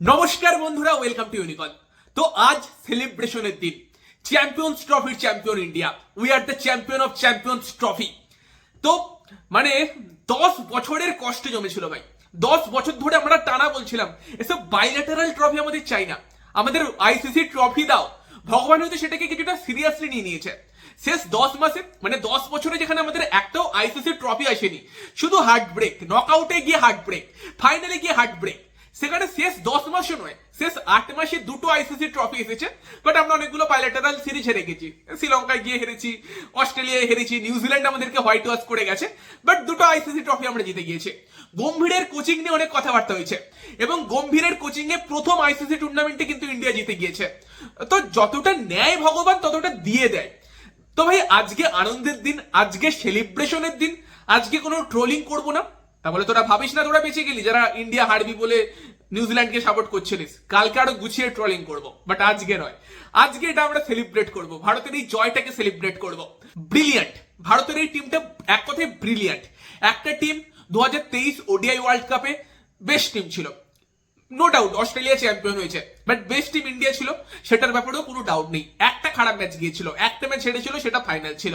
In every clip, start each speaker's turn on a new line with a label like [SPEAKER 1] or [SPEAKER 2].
[SPEAKER 1] নমস্কার বন্ধুরা welcome to ইউনিকন তো আজ সেলিব্রেশনের দিন। চ্যাম্পিয়ন্স ট্রফির champion India we are the champion of champions trophy তো মানে দশ বছরের কষ্ট জমেছিল ভাই। দশ বছর ধরে আমরা টানা বলছিলাম, এসব বাইল্যাটারাল ট্রফি আমাদের চাই না। আমাদের আইসিসি ট্রফি দাও। ভগবান হয়তো সেটাকে কিছুটা সিরিয়াসলি নিয়ে নিয়েছে। শেষ দশ মাসে মানে দশ বছরে যেখানে আমাদের একটাও আইসিসি ট্রফি আসেনি। শুধু হার্ট ব্রেক নকআউটে গিয়ে হার্ট ব্রেক ফাইনালে গিয়ে হার্ট ব্রেক সেখানে শেষ দশ মাসও নয়, শেষ আট মাসে দুটো আইসিসি ট্রফি এসেছে বাট আমরা অনেকগুলো বাইলেটারাল সিরিজ হেরে গেছি। শ্রীলঙ্কায় গিয়ে হেরেছি, অস্ট্রেলিয়ায় হেরেছি নিউজিল্যান্ড আমাদেরকে হোয়াইট ওয়াশ করে গেছে বাট দুটো আইসিসি ট্রফি আমরা জিতে গিয়েছি। গম্ভীরের কোচিং নিয়ে অনেক কথাবার্তা হয়েছে, এবং গম্ভীরের কোচিং এ প্রথম আইসিসি টুর্নামেন্টে কিন্তু ইন্ডিয়া জিতে গিয়েছে। তো যতটা ন্যায় ভগবান ততটা দিয়ে দেয়। তো ভাই, আজকে আনন্দের দিন, আজকে সেলিব্রেশনের দিন, আজকে কোনো ট্রোলিং করব না। তাহলে তোরা ভাবিস না তোরা বেঁচে গেলি? যারা ইন্ডিয়া হারবি বলে নিউজিল্যান্ডকে সাপোর্ট করছিলিস, কালকে আরও গুছিয়ে ট্রলিং করব বাট আজকে নয়। আজকে এটা আমরা সেলিব্রেট করব। ভারতের এই জয়টাকে সেলিব্রেট করব। ব্রিলিয়ান্ট ভারতের এই টিমটা এক কথায় ব্রিলিয়ান্ট একটা টিম দু হাজার তেইশ ওডিআই ওয়ার্ল্ড কাপে বেস্ট টিম ছিল। নো ডাউট অস্ট্রেলিয়া চ্যাম্পিয়ন হয়েছে। বাট বেস্ট টিম ইন্ডিয়া ছিল, সেটার ব্যাপারেও কোনো ডাউট নেই। একটা খারাপ ম্যাচ গিয়েছিল, একটা ম্যাচ হেরেছিল, সেটা ফাইনাল ছিল।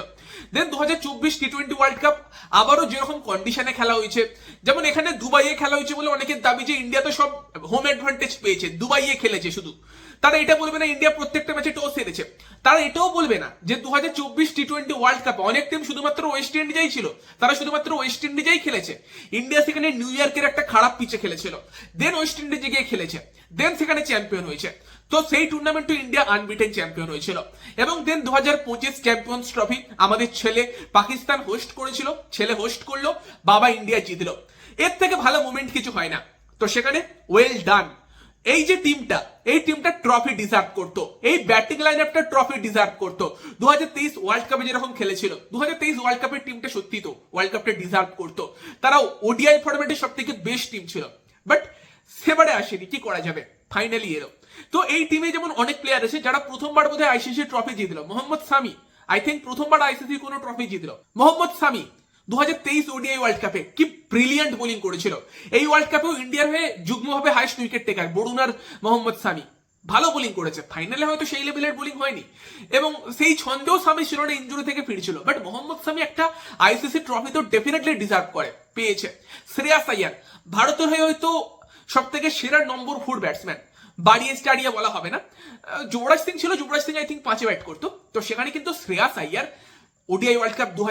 [SPEAKER 1] দেন দু হাজার চব্বিশ টি টোয়েন্টি ওয়ার্ল্ড কাপ আবারও যেরকম কন্ডিশনে খেলা হয়েছে, যেমন এখানে দুবাইয়ে খেলা হয়েছে বলে অনেকের দাবি যে ইন্ডিয়া তো সব হোম অ্যাডভান্টেজ পেয়েছে, দুবাইয়ে খেলেছে শুধু। তারা এটা বলবে না ইন্ডিয়া প্রত্যেকটা ম্যাচে টস হেরেছে তারা এটাও বলবে না যে দু হাজার চব্বিশ টি টোয়েন্টি ওয়ার্ল্ড কাপে অনেক টিম শুধুমাত্র ওয়েস্ট ইন্ডিজাই ছিল। তারা শুধুমাত্র ওয়েস্ট ইন্ডিজাই খেলেছে। ইন্ডিয়া সেখানে নিউ ইয়র্কের একটা খারাপ পিচে খেলেছিল। দেন ওয়েস্ট ইন্ডিজে গিয়ে খেলেছে। দেন সেখানে চ্যাম্পিয়ন হয়েছে। তো সেই টুর্নামেন্টে ইন্ডিয়া আনবিটেন চ্যাম্পিয়ন হয়েছিল। এবং দেন দু হাজার পঁচিশ চ্যাম্পিয়ন্স ট্রফি আমাদের ছেলে পাকিস্তান হোস্ট করেছিল, ছেলে হোস্ট করল, বাবা ইন্ডিয়া জিতলো। এর থেকে ভালো মুভমেন্ট কিছু হয় না। তো সেখানে ওয়েল ডান এই যে টিমটা এই টিমটা ট্রফি ডিজার্ভ করতো। এই ব্যাটিং লাইন আপটা ট্রফি ডিজার্ভ করতো। দু হাজার তেইশ ওয়ার্ল্ড কাপে যেরকম খেলেছিল দু হাজার তেইশ ওয়ার্ল্ড কাপের টিমটা সত্যি তো ওয়ার্ল্ড কাপটা ডিজার্ভ করতো। তারা ওডিআই ফরম্যাটের সব থেকে বেস্ট টিম ছিল। বাট সেবারে আসেনি, কি করা যাবে? ফাইনালি এলো। তো এই টিমে যেমন অনেক প্লেয়ার আছে, যারা প্রথমবার বোধহয় আইসিসি ট্রফি জিতলো। মোহাম্মদ সামি আই থিঙ্ক প্রথমবার আইসিসি কোনো ট্রফি জিতলো। মোহাম্মদ সামি দু হাজার তেইশ ওডিআই ওয়ার্ল্ড কাপে কি ব্রিলিয়ান্ট বোলিং করেছিল। এই ওয়ার্ল্ড কাপেও ইন্ডিয়ার হয়ে হাইস্ট উইকেট টেকার বরুণ আর মোহাম্মদ সামি ভালো বোলিং করেছে। ফাইনালে হয়তো সেই লেভেলের বোলিং হয়নি। এবং সেই ছন্দেও সামি ছিল না ইঞ্জুরি থেকে ফিরছিল। বাট মোহাম্মদ সামি একটা আইসিসি ট্রফি তো ডেফিনেটলি ডিজার্ভ করে, পেয়েছে। শ্রেয়াস আয়ার ভারতের হয়ে হয়তো সব থেকে সেরা নম্বর ফোর ব্যাটসম্যান বাড়িয়ে স্টাডিয়ে বলা হবে না। যুবরাজ সিং ছিল, যুবরাজ সিং আই থিঙ্ক পাঁচে ব্যাট করতো। তো সেখানে কিন্তু Shreyas Iyer ODI world cup দু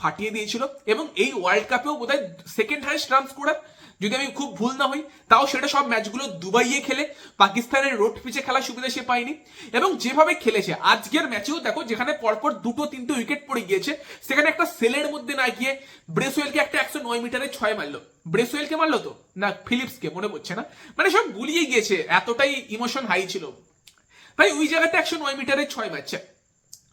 [SPEAKER 1] ফাটিয়ে দিয়েছিল এবং এই ওয়ার্ল্ড কাপেও বোধহয় সেকেন্ড হাইস্ট রান স্কোরার যদি আমি খুব ভুল না হই, তাও সেটা সব ম্যাচগুলো দুবাইয়ে খেলে, পাকিস্তানের রোড পিচে খেলার সুবিধা সে পায়নি। এবং যেভাবে খেলেছে, আজকের ম্যাচেও দেখো, যেখানে পরপর দুটো তিনটে উইকেট পড়ে গিয়েছে, সেখানে একটা সেলের মধ্যে না গিয়ে ব্রেসওয়েলকে একটা একশো নয় মিটারে ছয় মারলো। ব্রেসওয়েলকে মারলো তো? না ফিলিপসকে মনে পড়ছে না? মানে সব গুলিয়ে গিয়েছে, এতটাই ইমোশন হাই ছিল। তাই ওই জায়গাতে একশো নয় মিটারে ছয় মারছে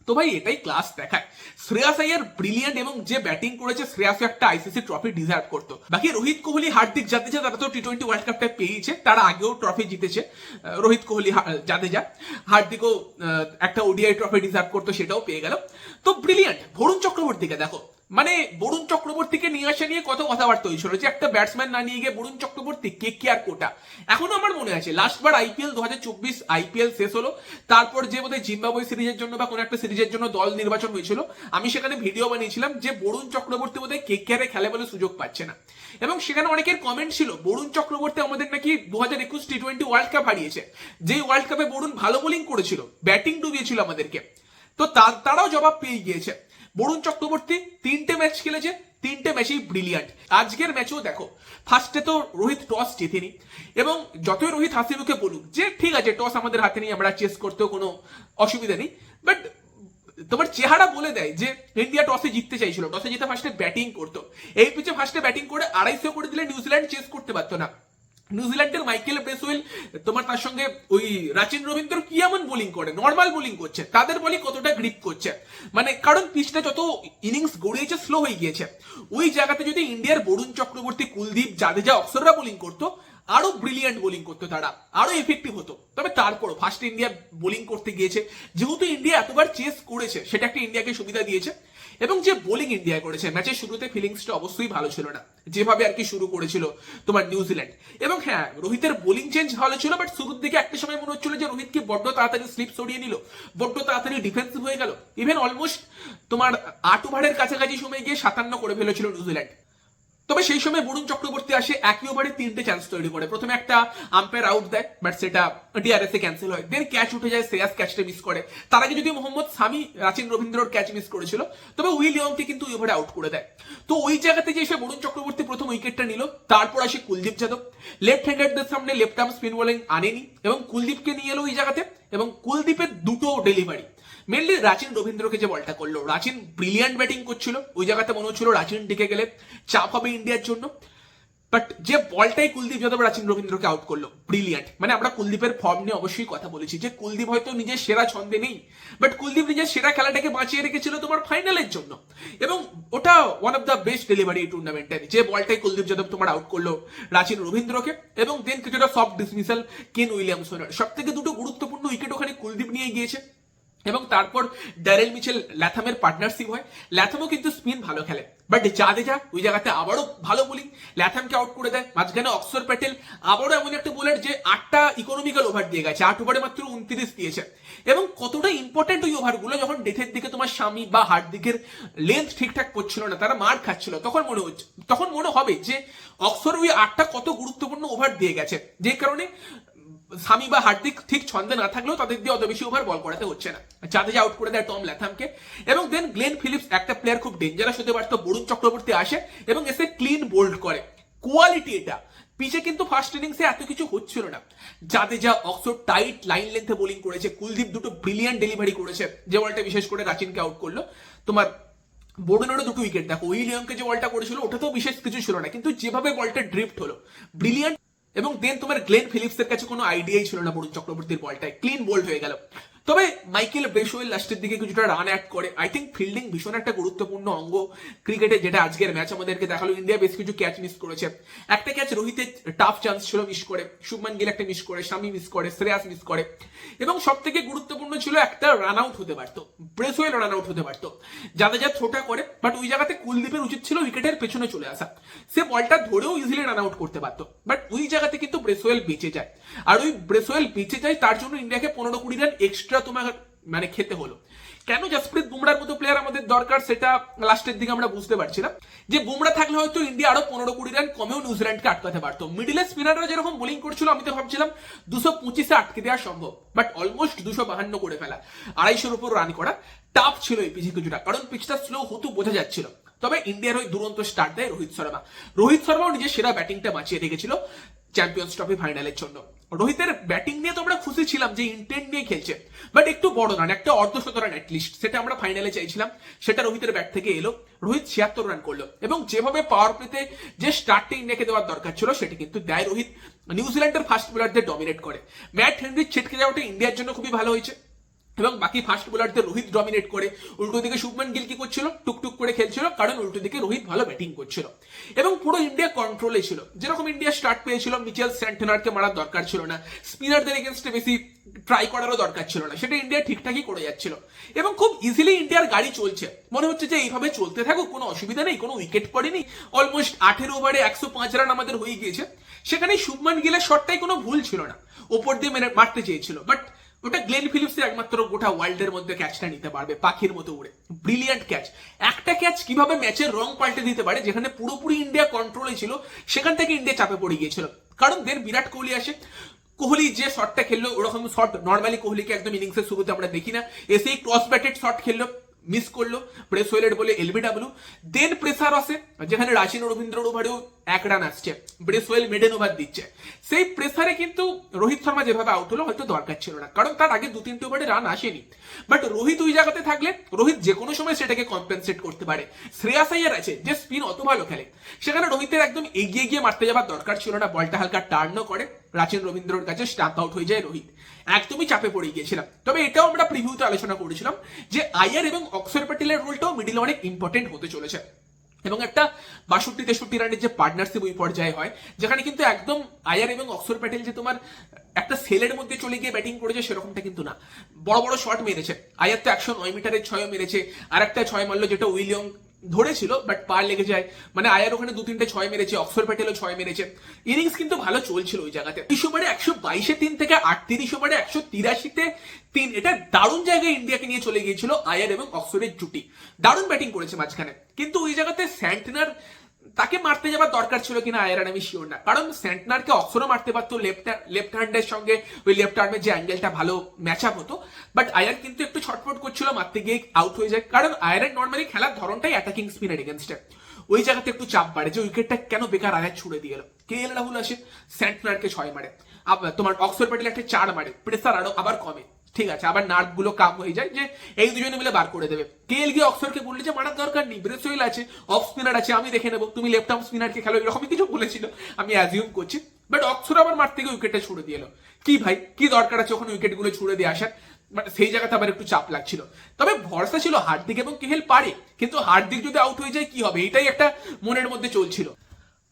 [SPEAKER 1] তো ভাই, এটাই ক্লাস দেখায়। শ্রেয়াস আয়ার ব্রিলিয়ান্ট এবং যে ব্যাটিং করেছে শ্রেয়াস একটা আইসিসি ট্রফি ডিজার্ভ করতো। বাকি রোহিত কোহলি হার্দিক জাদেজা, তারা তো টি টোয়েন্টি ওয়ার্ল্ড কাপটা পেয়েছে তারা আগেও ট্রফি জিতেছে। রোহিত কোহলি জাদেজা, হার্দিকও একটা ওডিআই ট্রফি ডিজার্ভ করতো, সেটাও পেয়ে গেল। তো ব্রিলিয়ান্ট ভরুণ চক্রবর্তীকে দেখো। মানে বরুণ চক্রবর্তীকে নিয়ে আসা নিয়ে কত কথাবার্তা হয়েছিল যে একটা ব্যাটসম্যান না নিয়ে গিয়ে বরুণ চক্রবর্তী, কে কে আর কোটা? এখনও আমার মনে আছে লাস্টবার আইপিএল দু হাজার চব্বিশ আইপিএল শেষ হলো, তারপর যে বোধহয় জিম্বাবুয়ে সিরিজের জন্য বা কোনো একটা সিরিজের জন্য দল নির্বাচন হয়েছিল, আমি সেখানে ভিডিও বানিয়েছিলাম যে বরুণ চক্রবর্তী বোধহয় কে কে খেলে বলে সুযোগ পাচ্ছে না। এবং সেখানে অনেকের কমেন্ট ছিল, বরুণ চক্রবর্তী আমাদের নাকি দু হাজার একুশ টি টোয়েন্টি ওয়ার্ল্ড কাপ হারিয়েছে, যে ওয়ার্ল্ড কাপে বরুণ ভালো বোলিং করেছিল ব্যাটিং ডুবিয়েছিল আমাদেরকে। তো তার- তারাও জবাব পেয়ে গিয়েছে। বরুণ চক্রবর্তী তিনটে ম্যাচ খেলেছে, তিনটে ম্যাচই ব্রিলিয়ান্ট আজকের ম্যাচেও দেখো ফার্স্টে তো রোহিত টস জেতেনি, এবং যতই রোহিত হাসি মুখে বলুক, যে ঠিক আছে টস আমাদের হাতে নেই, আমরা চেস করতেও কোনো অসুবিধা নেই বাট তোমার চেহারা বলে দেয় যে ইন্ডিয়া টসে জিততে চাইছিল। টসে জিতে ফার্স্টে ব্যাটিং করতো। এই পিচে ফার্স্টে ব্যাটিং করে আড়াইশো করে দিলে নিউজিল্যান্ড চেস করতে পারতো না। নিউজিল্যান্ডের মাইকেল ব্রেসওয়েল তোমার তার সঙ্গে ওই রাচিন রবীন্দ্র কি এমন বোলিং করে? নর্মাল বোলিং করছে। তাদের বলি কতটা গ্রিপ করছে? মানে কারণ পিচটা যত ইনিংস গড়িয়েছে স্লো হয়ে গিয়েছে। ওই জায়গাতে যদি ইন্ডিয়ার বরুণ চক্রবর্তী, কুলদীপ, জাদেজা অক্সররা বোলিং করতো আরও ব্রিলিয়ান্ট বোলিং করতো তারা, আরও এফেক্টিভ হতো। তবে তারপর ফার্স্ট ইন্ডিয়া বোলিং করতে গিয়েছে, যেহেতু ইন্ডিয়া এতবার চেস করেছে, সেটা একটা ইন্ডিয়াকে সুবিধা দিয়েছে। এবং যে বোলিং ইন্ডিয়া করেছে ম্যাচের শুরুতে ফিলিংসটা অবশ্যই ভালো ছিল না। যেভাবে আর কি শুরু করেছিল তোমার নিউজিল্যান্ড এবং হ্যাঁ রোহিতের বোলিং চেঞ্জ ভালো ছিল বাট শুরুর দিকে একটা সময় মনে হচ্ছিল যে রোহিতকে বড্ড তাড়াতাড়ি স্লিপ সরিয়ে নিল, বড্ড তাড়াতাড়ি ডিফেন্সিভ হয়ে গেল। ইভেন অলমোস্ট তোমার আট ওভারের কাছাকাছি সময় গিয়ে সাতান্ন করে ফেলেছিল নিউজিল্যান্ড তবে সেই সময় বরুণ চক্রবর্তী আসে, একই ওভারে তিনটে চান্স তৈরি করে। প্রথমে একটা আম্পায়ার আউট দেয় বাট সেটা ডিআরএস এ ক্যান্সেল হয়। দেন ক্যাচ উঠে যায়, শ্রেয়াস ক্যাচটা মিস করে। তার আগে যদি মোহাম্মদ সামি, রাচিন রবীন্দ্রর ক্যাচ মিস করেছিল, তবে উইলিয়মকে কিন্তু ওই ওভারে আউট করে দেয়। তো ওই জায়গাতে যে এসে বরুণ চক্রবর্তী প্রথম উইকেটটা নিল, তারপর আসে কুলদীপ যাদব। লেফট হ্যান্ডারদের সামনে লেফট আর্ম স্পিন বোলিং আনেনি, এবং কুলদীপকে নিয়ে এলো ওই জায়গাতে, এবং কুলদীপের দুটো ডেলিভারি মেনলি রাচিন রবীন্দ্রকে যে বলটা করল রাচিন ব্রিলিয়ান্ট ব্যাটিং করছিল, ওই জায়গাতে মনে হচ্ছিল রাচিন টিকে গেলে চাপ হবে ইন্ডিয়ার জন্য। বাট যে বলটাই কুলদীপ যাদব রাচিন রবীন্দ্রকে আউট করল ব্রিলিয়ান্ট মানে আমরা কুলদীপের ফর্ম নিয়ে অবশ্যই কথা বলেছি যে কুলদীপ হয়তো নিজের সেরা ছন্দে নেই বাট কুলদীপ নিজের সেরা খেলাটাকে বাঁচিয়ে রেখেছিল তোমার ফাইনালের জন্য। এবং ওটা one of the best delivery টুর্নামেন্টের যে বলটাই কুলদীপ যাদব তোমার আউট করল রাচিন রবীন্দ্রকে এবং দেন কিছুটা সফট ডিসমিসাল কেন উইলিয়ামসনের সব থেকে দুটো গুরুত্বপূর্ণ উইকেট ওখানে কুলদীপ নিয়ে গিয়েছে। এবং তারপর ড্যারেল মিচেল ল্যাথামের পার্টনারশিপ হয়। ল্যাথামও কিন্তু স্পিন ভালো খেলে। বাট জাদেজা ওই জায়গাতে আবারও ভালো বোলিং ল্যাথামকে আউট করে দেয়। মাঝখানে অক্সর প্যাটেল আবারও এমন একটা বোলার যে আটটা ইকোনমিক্যাল ওভার দিয়ে গেছে। আট ওভারে মাত্র উনত্রিশ দিয়েছে। এবং কতটা ইম্পর্টেন্ট ওই ওভারগুলো যখন ডেথের দিকে তোমার স্বামী বা হার্ট দিকের লেন্থ ঠিকঠাক করছিল না, তারা মার খাচ্ছিল। তখন মনে হচ্ছে, তখন মনে হবে যে অক্সর ওই আটটা কত গুরুত্বপূর্ণ ওভার দিয়ে গেছে। যে কারণে স্বামী বা হার্দিক ঠিক ছন্দে না থাকলেও তাদের দিয়ে অত বেশি ওভার বল করাতে হচ্ছে না। চাঁদে আউট করে দেয় টম ল্যাথামকে। এবং দেন গ্লেন ফিলিপস একটা প্লেয়ার খুব ডেঞ্জারাস হতে পারতো, বরুণ চক্রবর্তী আসে এবং এসে ক্লিন বোল্ড করে। কোয়ালিটি এটা। পিছে কিন্তু ফার্স্ট ইনিংসে এত কিছু হচ্ছিল না। যা অক্সর টাইট লাইন লেন্থে বোলিং করেছে, কুলদীপ দুটো ব্রিলিয়ান্ট ডেলিভারি করেছে, যে বলটা বিশেষ করে রাচিনকে আউট করল। তোমার বোর্ডেনেরও দুটো উইকেট দেখো, উইলিয়ামকে যে বলটা করেছিল, ওটাতেও বিশেষ কিছু ছিল না। কিন্তু যেভাবে বলটা ড্রিফট হলো ব্রিলিয়ান্ট এবং দেন তোমার গ্লেন ফিলিপসের কাছে কোনো আইডিয়াই ছিল না বরুণ চক্রবর্তীর বলটায়। ক্লিন বোল্ড হয়ে গেল। তবে মাইকেল বেশোয়েল লাস্টের দিকে কিছুটা রান অ্যাড করে। আই থিঙ্ক ফিল্ডিং ভীষণ একটা গুরুত্বপূর্ণ অঙ্গ ক্রিকেটে, যেটা আজকের ম্যাচ আমাদেরকে দেখাল। ইন্ডিয়া বেশ কিছু ক্যাচ মিস করেছে। একটা ক্যাচ রোহিতের টাফ চান্স ছিল মিস করে। শুভমান গিল একটা মিস করে স্বামী মিস করে, শ্রেয়াস মিস করে। এবং সব থেকে গুরুত্বপূর্ণ ছিল একটা রান আউট হতে পারতো। ব্রেসওয়েল রান আউট হতে পারতো। যা ছোটা করে বাট ওই জায়গাতে কুলদীপের উচিত ছিল উইকেটের পেছনে চলে আসা। সে বলটা ধরেও ইজিলি রান আউট করতে পারতো। বাট ওই জায়গাতে কিন্তু ব্রেসওয়েল বেঁচে যায়। আর ওই ব্রেসওয়েল বেঁচে যায়, তার জন্য ইন্ডিয়াকে পনেরো কুড়ি রান এক্সট্রা তোমার মানে খেতে হলো। কেন জসপ্রীত বুমরার মতো প্লেয়ার আমাদের দরকার সেটা লাস্টের দিকে আমরা বুঝতে পারছিলাম যে বুমরা থাকলে হয়তো ইন্ডিয়া আরও পনেরো কুড়ি রান কমেও নিউজিল্যান্ডকে আটকাতে পারতো। মিডিলে স্পিনাররা যেরকম বোলিং করছিল, আমি তো ভাবছিলাম দুশো পঁচিশে আটকে দেওয়া সম্ভব। বাট অলমোস্ট দুশো বাহান্ন করে ফেলা। আড়াইশোর উপর রান করা টাফ ছিল এই পিচে কিছুটা। কারণ পিচটা স্লো হতো বোঝা যাচ্ছিল। তবে ইন্ডিয়ার ওই দুরন্ত স্টার্ট দেয় রোহিত শর্মা। রোহিত শর্মাও নিজের সেরা ব্যাটিংটা বাঁচিয়ে রেখেছিল চ্যাম্পিয়ন্স ট্রফি ফাইনালের জন্য। রোহিতের ব্যাটিং নিয়ে তো আমরা খুশি ছিলাম যে ইন্টেন্ট নিয়ে খেলছে। বাট একটু বড় রান একটা অর্ধশত রান অ্যাটলিস্ট সেটা আমরা ফাইনালে চাইছিলাম। সেটা রোহিতের ব্যাট থেকে এলো। রোহিত ছিয়াত্তর রান করল। এবং যেভাবে পাওয়ার প্লেতে যে স্টার্টিং রেখে দেওয়ার দরকার ছিল, সেটি কিন্তু দেয় রোহিত। নিউজিল্যান্ডের ফাস্ট বোলারদের ডমিনেট করে। ম্যাট হেনরি ছিটকে যাওয়াটা ইন্ডিয়ার জন্য খুবই ভালো হয়েছে। এবং বাকি ফাস্ট বোলারদের রোহিত ডমিনেট করে। উল্টো দিকে শুভমান গিল কি করছিল? টুকটুক করে খেলছিল, কারণ উল্টো দিকে রোহিত ভালো ব্যাটিং করছিল। এবং পুরো ইন্ডিয়া কন্ট্রোলে ছিল। যেরকম ইন্ডিয়া স্টার্ট পেয়েছিল মিচেল স্যান্টেনারকে মারার দরকার ছিল না। স্পিনারদের এগেনস্টে বেশি ট্রাই করারও দরকার ছিল না। সেটা ইন্ডিয়া ঠিকঠাকই করে যাচ্ছিল। এবং খুব ইজিলি ইন্ডিয়ার গাড়ি চলছে। মনে হচ্ছে যে এইভাবে চলতে থাকুক, কোনো অসুবিধা নেই, কোনো উইকেট পড়েনি। অলমোস্ট আঠেরো ওভারে একশো পাঁচ রান আমাদের হয়ে গিয়েছে। সেখানে শুভমান গিলের শটটাই কোনো ভুল ছিল না। ওপর দিয়ে মেরে, মারতে চেয়েছিল। বাট ওটা গ্লেন ফিলিপসের একমাত্র গোটা ওয়ার্ল্ডের মধ্যে ক্যাচটা নিতে পারবে, পাখির মতো উড়ে। ব্রিলিয়ান্ট ক্যাচ একটা ক্যাচ কীভাবে ম্যাচের রং পাল্টে দিতে পারে, যেখানে পুরোপুরি ইন্ডিয়া কন্ট্রোলে ছিল, সেখান থেকে ইন্ডিয়া চাপে পড়ে গিয়েছিল। কারণ দেন বিরাট কোহলি আসে। কোহলি যে শটটা খেললো, ওরকম শট নর্মালি কোহলিকে একদম ইনিংসের শুরুতে আমরা দেখি না। এসেই ক্রস ব্যাটেড শট খেললো। মিস করল প্রেস ওয়েলেট বলে এলবি এলবিডাব্লিউ দেন প্রেসার আসে, যেখানে রাশিন রবীন্দ্র ওভারেও এক রান আসছে ব্রেস ওয়েল মেডেন ওভার দিচ্ছে। সেই প্রেসারে কিন্তু রোহিত শর্মা যেভাবে আউট হলো, হয়তো দরকার ছিল না, কারণ তার আগে দু, তিনটে ওভারে রান আসেনি। বাট রোহিত ওই জায়গাতে থাকলে, রোহিত যে কোনো সময় সেটাকে কম্পেনসেট করতে পারে। শ্রেয়াস আইয়ার আছে, যে স্পিন অত ভালো খেলে। সেখানে রোহিতের একদম এগিয়ে গিয়ে মারতে যাবার দরকার ছিল না, বলটা হালকা টার্নও করে। রাচিন রবীন্দ্রর কাছে স্টাম্প আউট হয়ে যায় রোহিত। একদমই চাপে পড়ে গিয়েছিলাম। তবে এটাও আমরা প্রিভিউতে আলোচনা করেছিলাম যে আয়ার এবং অক্সর প্যাটেলের রোলটাও মিডিলে অনেক ইম্পর্টেন্ট হতে চলেছে। এবং একটা বাষট্টি, তেষট্টি রানের যে পার্টনারশিপ ওই পর্যায়ে হয়, যেখানে কিন্তু একদম আয়ার এবং অক্সর প্যাটেল যে তোমার একটা সেলের মধ্যে চলে গিয়ে ব্যাটিং করেছে সেরকমটা কিন্তু না। বড় বড় শট মেরেছে। আয়ার তো একশো নয় মিটারের ছয় মেরেছে। আর একটা ছয় মারলো যেটা উইলিয়ম ধরেছিল বাট পার লেগে যায়। মানে আয়ার ওখানে দু তিনটে ছয় মেরেছে অক্সফোর প্যাটেলও ছয় মেরেছে। ইনিংস কিন্তু ভালো চলছিল ওই জায়গাতে। তিরিশ ওভারে একশো বাইশে তিন থেকে আটত্রিশ ওভারে একশো তিরাশিতে তিন। এটা দারুণ জায়গায় ইন্ডিয়াকে নিয়ে চলে গিয়েছিল আয়ার এবং অক্সফোর্ডের জুটি। দারুণ ব্যাটিং করেছে মাঝখানে। কিন্তু ওই জায়গাতে স্যান্টনার তাকে মারতে যাবার দরকার ছিল কিনা আয়ার আমি শিওর না। কারণ সেন্টনারকে অক্সরও মারতে পারতো লেফট লেফট হ্যান্ডের সঙ্গে ওই লেফট আর্মের যে অ্যাঙ্গেলটা ভালো ম্যাচ আপ হতো। বাট আয়ার কিন্তু একটু ছটফট করছিল, মারতে গিয়ে আউট হয়ে যায়। কারণ আয়ারের নর্মালি খেলার ধরনটাই অ্যাটাকিং স্পিনের এগেনস্টে ওই জায়গাতে একটু চাপ বাড়ে যে উইকেটটা কেন বেকার আয়ার ছুড়ে দিয়ে এলো। কে এল রাহুল আসে? সেন্টনারকে ছয় মারে। আবার তোমার অক্সফোর্ড প্যাটেল একটা চার মারে। প্রেসার আরও আবার কমে। ঠিক আছে, আবার নার্ভগুলো কাম হয়ে যায় যে এই দুজনে মিলে বার করে দেবে। কে এল গিয়ে অক্সফোর্ডকে বললে যে, মারার দরকার নেই ব্রেসওয়েল আছে, অফ স্পিনার আছে, আমি দেখে নেব। তুমি লেফট আর্ম স্পিনারকে খেলো, এরকমই কিছু বলেছিল। আমি অ্যাজিউম করছি। বাট অক্সফোর্ড আবার মারতে থেকে উইকেটটা ছুড়ে দিয়ে এলো। কি ভাই, কি দরকার আছে ওখানে উইকেটগুলো ছুড়ে দিয়ে আসার? মানে সেই জায়গাতে আবার একটু চাপ লাগছিল। তবে ভরসা ছিল হার্দিক এবং কেহেল পারে, কিন্তু হার্দিক যদি আউট হয়ে যায়, কি হবে? এটাই একটা মনের মধ্যে চলছিল।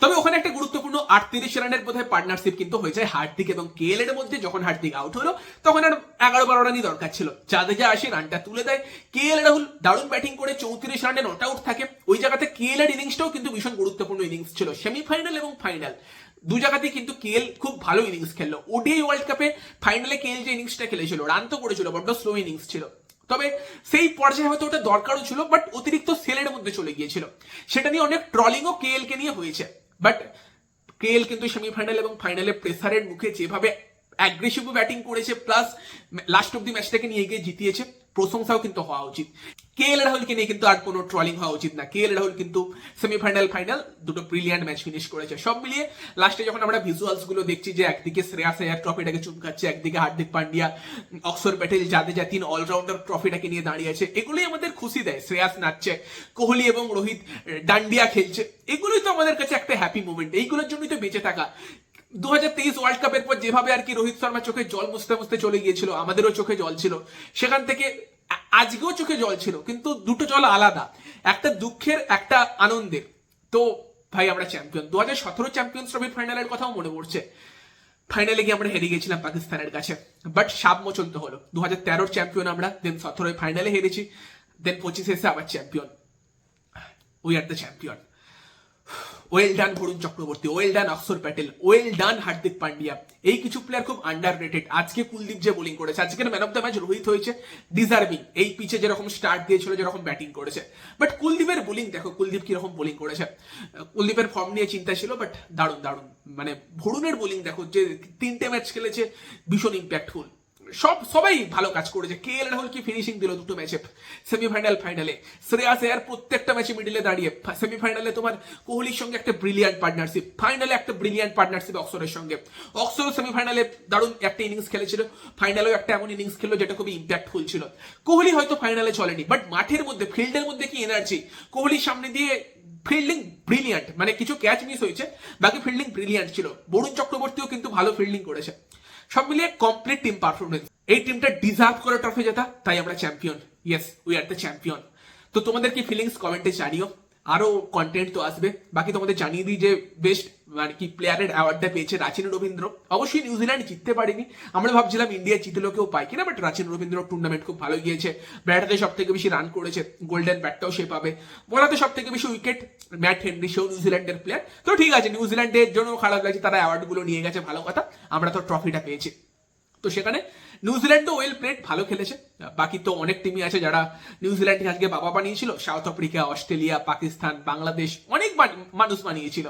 [SPEAKER 1] তবে ওখানে একটা গুরুত্বপূর্ণ আটত্রিশ রানের বোধহয় পার্টনারশিপ কিন্তু হয়ে যায় হার্দিক এবং কেএল এর মধ্যে যখন হার্দিক আউট হলো, তখন আর এগারো বারো রানই দরকার ছিল। জাদেজা আসে রানটা তুলে দেয়। কেএল রাহুল দারুণ ব্যাটিং করে, চৌত্রিশ রানে নট আউট থাকে। ওই জায়গাতে কেএল এর ইনিংসটাও কিন্তু ভীষণ গুরুত্বপূর্ণ ইনিংস ছিল। সেমিফাইনাল এবং ফাইনাল দু জায়গাতেই কিন্তু কেএল খুব ভালো ইনিংস খেললো। ওডিআই ওয়ার্ল্ড কাপে ফাইনালে কেএল যে ইনিংসটা খেলেছিল রান তো করেছিল, বড্ড স্লো ইনিংস ছিল। তবে সেই পর্যায়ে হয়তো ওটা দরকারও ছিল বাট অতিরিক্ত সেলের মধ্যে চলে গিয়েছিল। সেটা নিয়ে অনেক ট্রলিংও কেএল কে নিয়ে হয়েছে। বাট কেএল কিন্তু সেমিফাইনাল এবং ফাইনালে প্রেসারের মুখে যেভাবে অ্যাগ্রেসিভ ব্যাটিং করেছে প্লাস লাস্ট অব দি ম্যাচটাকে নিয়ে গিয়ে জিতিয়েছে, প্রশংসাও কিন্তু হওয়া উচিত। কে এল রাহুলকে নিয়ে কিন্তু আর কোনো ট্রলিং হওয়া উচিত না। কে এল রাহুল কিন্তু সেমিফাইনাল ফাইনাল দুটো ব্রিলিয়ান্ট ম্যাচ ফিনিশ করেছে। সব মিলিয়ে লাস্টে যখন আমরা ভিজুয়ালসগুলো দেখছি যে একদিকে শ্রেয়াস আয়ার ট্রফিটাকে চুমকাচ্ছে, একদিকে হার্দিক পান্ডিয়া অক্সর প্যাটেল যা তিন অলরাউন্ডার ট্রফিটাকে নিয়ে দাঁড়িয়ে আছে, এগুলোই আমাদের খুশি দেয়। শ্রেয়াস নাচছে, কোহলি এবং রোহিত ডান্ডিয়া খেলছে, এগুলোই তো আমাদের কাছে একটা হ্যাপি মুমেন্ট এইগুলোর জন্যই তো বেঁচে থাকা। দু হাজার তেইশ ওয়ার্ল্ড কাপের পর যেভাবে আর কি রোহিত শর্মা চোখে জল মুছতে মুছতে চলে গিয়েছিল, আমাদেরও চোখে জল ছিল, সেখান থেকে আজকেও চোখে জল ছিল, কিন্তু দুটো জল আলাদা। একটা দুঃখের, একটা আনন্দের। তো ভাই, আমরা চ্যাম্পিয়ন দু হাজার সতেরো চ্যাম্পিয়ন্স ট্রফির ফাইনালের কথাও মনে পড়ছে। ফাইনালে গিয়ে আমরা হেরে গেছিলাম পাকিস্তানের কাছে। বাট সাপ মোচন তো হলো। দু হাজার তেরোর চ্যাম্পিয়ন আমরা দেন সতেরোয় ফাইনালে হেরেছি দেন পঁচিশে এসে আবার champion we are the champion well done Varun Chakraborty well done Axar Patel well done Hardik Pandya এই কিছু প্লেয়ার খুব আন্ডার রেটেড আজকে কুলদীপ যে বোলিং করেছে আজকের man of the match Rohit হয়েছে ডিজার্ভিং এই পিচে যেরকম স্টার্ট দিয়েছিল, যেরকম ব্যাটিং করেছে। বাট কুলদীপের বোলিং দেখো কুলদীপ কীরকম বোলিং করেছে। কুলদীপের ফর্ম নিয়ে চিন্তা ছিল বাট দারুণ দারুণ। মানে ভরুণের বোলিং দেখো, যে তিনটে ম্যাচ খেলেছে, ভীষণ ইম্প্যাক্টফুল সব, সবাই ভালো কাজ করেছে। কে এল রাহুল কি ফিনিশিং দিল দুটো ম্যাচে সেমিফাইনাল ফাইনালে শ্রেয়াস আয়ার প্রত্যেকটা ম্যাচে মিডিলে দাঁড়িয়ে। সেমিফাইনালে তোমার কোহলির সঙ্গে একটা ব্রিলিয়ান্ট পার্টনারশিপ ফাইনালে একটা ব্রিলিয়ান্ট পার্টনারশিপ অক্সরের সঙ্গে। অক্সর সেমিফাইনালে দারুণ একটা ইনিংস খেলেছিল। ফাইনালেও একটা এমন ইনিংস খেললো যেটা খুবই ইম্প্যাক্টফুল ছিল। কোহলি হয়তো ফাইনালে চলেনি বাট মাঠের মধ্যে, ফিল্ডের মধ্যে কি এনার্জি কোহলির সামনে দিয়ে ফিল্ডিং ব্রিলিয়ান্ট মানে কিছু ক্যাচ মিস হয়েছে, বাকি ফিল্ডিং ব্রিলিয়ান্ট ছিল। বরুণ চক্রবর্তীও কিন্তু ভালো ফিল্ডিং করেছে। সব মিলিয়ে কমপ্লিট টিম পারফরমেন্স এই টিমটা ডিজার্ভ করে ট্রফি জেতা, তাই আমরা champion yes we are the champion তো তোমাদের কি ফিলিংস কমেন্টে জানিও। আরও কন্টেন্ট তো আসবে। বাকি তোমাদের জানিয়ে দিই যে বেস্ট আর কি প্লেয়ারের অ্যাওয়ার্ডটা পেয়েছে রাচিন রবীন্দ্র। অবশ্যই নিউজিল্যান্ড জিততে পারেনি। আমরা ভাবছিলাম ইন্ডিয়া জিতলেও কেউ পায় কিনা বাট রাচিন রবীন্দ্র টুর্নামেন্ট খুব ভালো গিয়েছে। ব্যাটাতে সব থেকে বেশি রান করেছে। গোল্ডেন ব্যাটটাও সে পাবে। বলাতে সব থেকে বেশি উইকেট ম্যাট হেনরি সেও নিউজিল্যান্ডের প্লেয়ার তো ঠিক আছে নিউজিল্যান্ডের জন্য খারাপ লাগছে, তারা অ্যাওয়ার্ডগুলো নিয়ে গেছে, ভালো কথা। আমরা তো ট্রফিটা পেয়েছি। তো সেখানে নিউজিল্যান্ডও ওয়েল প্লেড ভালো খেলেছে। বাকি তো অনেক টিমই আছে যারা নিউজিল্যান্ডকে আজকে বাবা বানিয়েছিল। South Africa Australia Pakistan Bangladesh অনেক মানুষ বানিয়েছিল।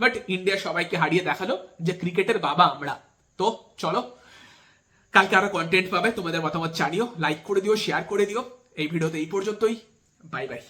[SPEAKER 1] বাট ইন্ডিয়া সবাইকে হারিয়ে দেখাল যে ক্রিকেটের বাবা আমরা। তো চলো, কালকে আরও কন্টেন্ট পাবে। তোমাদের মতামত জানিও লাইক করে দিও শেয়ার করে দিও। এই ভিডিওতে এই পর্যন্তই। Bye bye